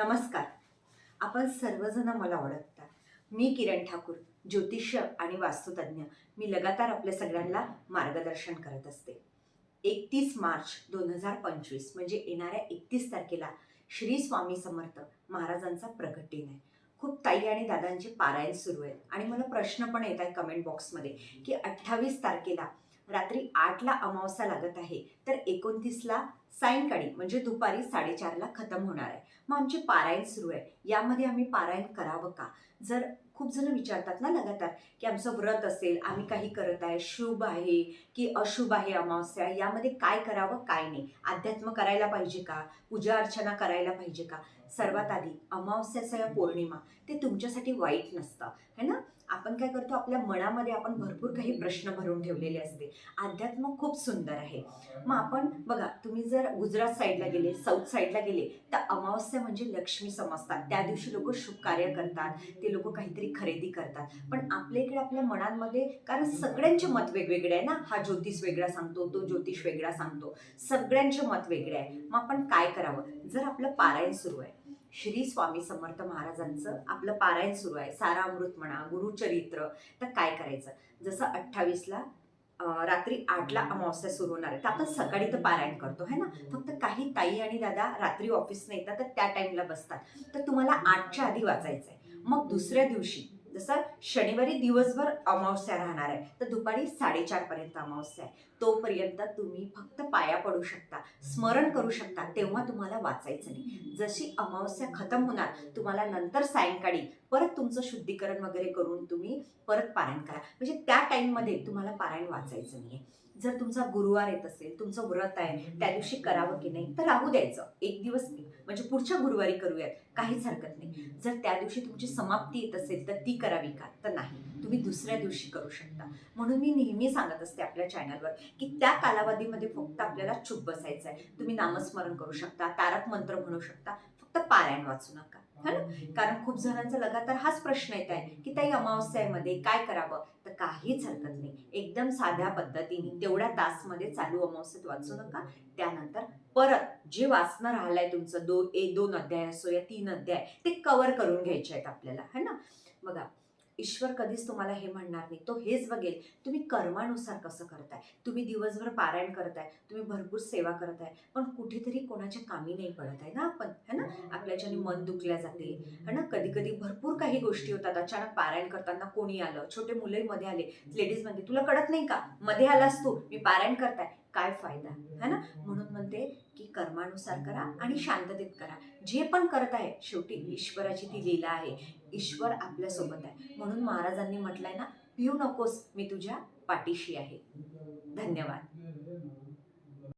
नमस्कार. आपण सर्वजण मला ओळखता. मी किरण ठाकूर ज्योतिष्य आणि वास्तुतज्ञ. मी लगातार आपल्या सगळ्यांना मार्गदर्शन करत असते. एकतीस मार्च दोन हजार पंचवीस म्हणजे येणाऱ्या एकतीस तारखेला श्री स्वामी समर्थ महाराजांचा प्रगटीन आहे. खूप ताई आणि दादांचे पारायण सुरू आहेत आणि मला प्रश्न पण येत आहे कमेंट बॉक्समध्ये की अठ्ठावीस तारखेला रात्री आठला अमावस्या लागत आहे. तर एकोणतीसला सायंकाळी म्हणजे दुपारी साडेचारला खतम होणार आहे. मग आमचे पारायण सुरू आहे. यामध्ये आम्ही पारायण करावं का? जर खूप जण विचारतात ना लगातार की आमचं व्रत असेल आम्ही काही करत आहे शुभ आहे की अशुभ आहे अमावस्या यामध्ये काय करावं काय नाही? अध्यात्म करायला पाहिजे का? पूजा अर्चना करायला पाहिजे का? सर्वात आधी अमावस्याचा या पौर्णिमा ते तुमच्यासाठी वाईट नसतं है ना? आपण काय करतो आपल्या मनामध्ये आपण भरपूर काही प्रश्न भरून ठेवलेले असते. अध्यात्म खूप सुंदर आहे. मग आपण बघा तुम्ही जर गुजरात साईडला गेले साऊथ साईडला गेले तर अमावस्या म्हणजे लक्ष्मी समजतात. त्या दिवशी लोक शुभ कार्य करतात ते लोक काहीतरी खरेदी करतात. पण आपल्या इकडे आपल्या मनांमध्ये कारण सगळ्यांचे मत वेगवेगळे आहे ना. हा ज्योतिष वेगळा सांगतो तो ज्योतिष वेगळा सांगतो. सगळ्यांचे मत वेगळे आहे. मग आपण काय करावं? जर आपलं पारायण सुरू आहे श्री स्वामी समर्थ महाराजांचं आपलं पारायण सुरू आहे. सारा अमृत म्हणा गुरुचरित्र तर काय करायचं? जसं अठ्ठावीसला रात्री आठला अमावस्या सुरू होणार आहे. तर आपण सकाळी तर पारायण करतो है ना? फक्त काही ताई आणि दादा रात्री ऑफिसने येतात तर त्या टाईमला बसतात. तर तुम्हाला आठच्या आधी वाचायचं आहे मग दुसऱ्या दिवशी जसं शनिवारी दिवसभर अमावस्या राहणार आहे. तर दुपारी साडेचारपर्यंत अमावस्या आहे. तोपर्यंत तुम्ही फक्त पाया पडू शकता स्मरण करू शकता तेव्हा तुम्हाला वाचायचं नाही. जशी अमावस्या खतम होणार तुम्हाला नंतर सायंकाळी परत तुमचं शुद्धीकरण वगैरे करून तुम्ही परत पारायण करा. म्हणजे त्या टाईममध्ये तुम्हाला पारायण वाचायचं नाही जर तुमचा गुरुवार येत असेल तुमचं व्रत आहे त्या दिवशी करावं की नाही तर राहू द्यायचं. एक दिवस म्हणजे पुढच्या गुरुवारी करूयात. काहीच हरकत नाही. जर त्या दिवशी तुमची समाप्ती येत असेल तर ती करावी का? तर नाही. तुम्ही दुसऱ्या दिवशी करू शकता. म्हणून मी नेहमी सांगत असते आपल्या चॅनलवर की त्या कालावधीमध्ये फक्त आपल्याला चुप बसायचं आहे तुम्ही नामस्मरण करू शकता तारक मंत्र म्हणू शकता. फक्त पारायण वाचू नका. है ना? कारण खूप जणांचा लगातार हाच प्रश्न येत आहे की ताई अमावस्यामध्ये काय करावं? तर काहीच हरकत नाही. एकदम साध्या पद्धतीने तेवढ्या तासमध्ये चालू अमावस्यात वाचू नका. त्यानंतर परत जे वाचणं राहिलंय तुमचं दोन एक दोन अध्याय असो या तीन अध्याय ते कव्हर करून घ्यायचे आहेत आपल्याला. है ना? बघा ईश्वर कधीच तुम्हाला हे म्हणणार नाही. तो हेच बघेल तुम्ही कर्मानुसार कसं करताय? तुम्ही दिवसभर पारायण करताय तुम्ही भरपूर सेवा करताय पण कुठेतरी कोणाच्या कामी नाही पडत आहे ना आपण है ना? आपल्याच्याने मन दुखल्या जाते है ना? कधी कधी भरपूर काही गोष्टी होतात. अचानक पारायण करताना कोणी आलं छोटे मुलंही मध्ये आले लेडीज म्हणते तुला कळत नाही का? मध्ये आलास तू मी पारायण करताय. काय फायदा? है ना? म्हणून म्हणते की कर्मानुसार करा आणि शांततेत करा. जे पण करत आहे शेवटी ईश्वराची ती लीला आहे. ईश्वर आपल्यासोबत आहे. म्हणून महाराजांनी म्हटलंय ना पिऊ नकोस मी तुझ्या पाठीशी आहे. धन्यवाद.